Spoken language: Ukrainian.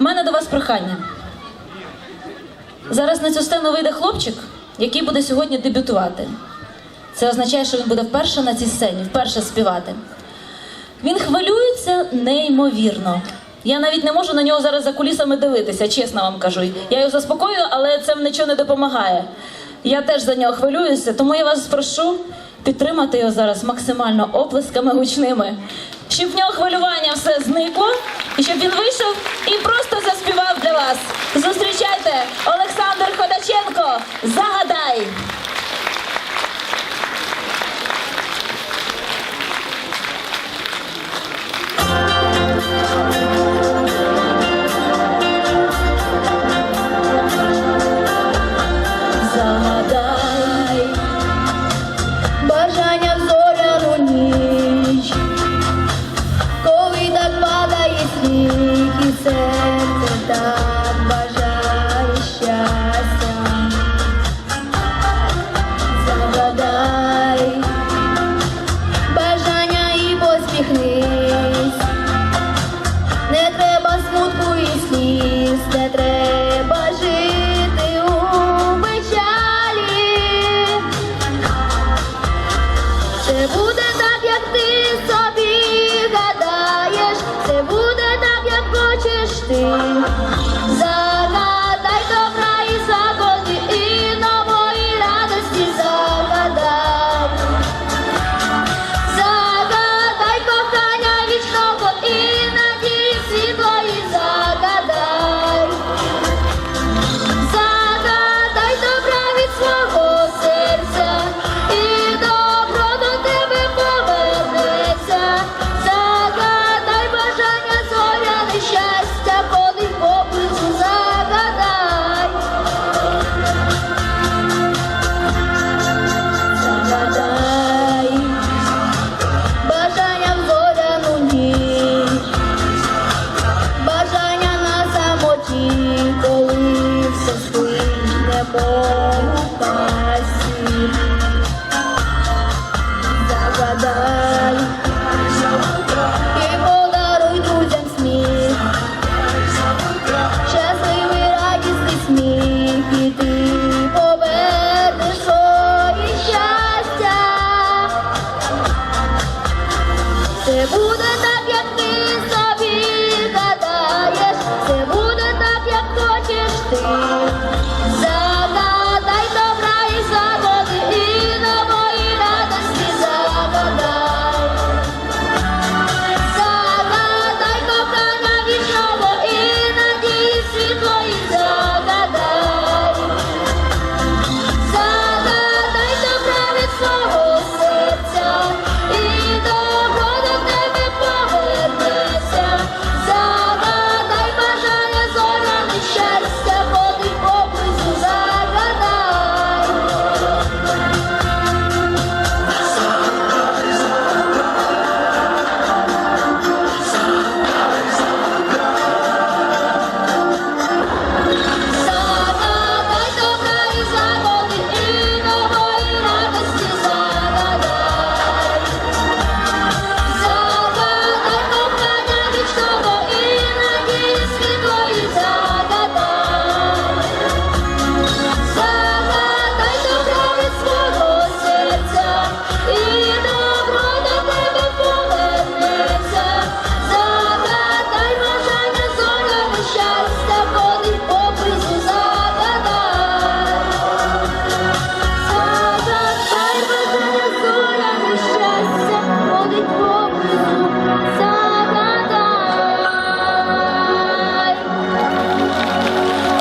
У мене до вас прохання. Зараз на цю сцену вийде хлопчик, який буде сьогодні дебютувати. Це означає, що він буде вперше на цій сцені, вперше співати. Він хвилюється неймовірно. Я навіть не можу на нього зараз за кулісами дивитися, чесно вам кажу. Я його заспокоюю, але це нічого не допомагає. Я теж за нього хвилююся, тому я вас прошу підтримати його зараз максимально оплесками гучними, щоб в нього хвилювання все зникло, і щоб він вийшов і просто заспівав для вас. Зустрічайте Олександр Ходаченко. Загадай! Хочеш склине пасі. Загадай і подаруй друзям сміх. Щасливий радісний сміх, і ти повернеш своє щастя. Це буде так, як ти собі гадаєш, це буде так, як хочеш ти.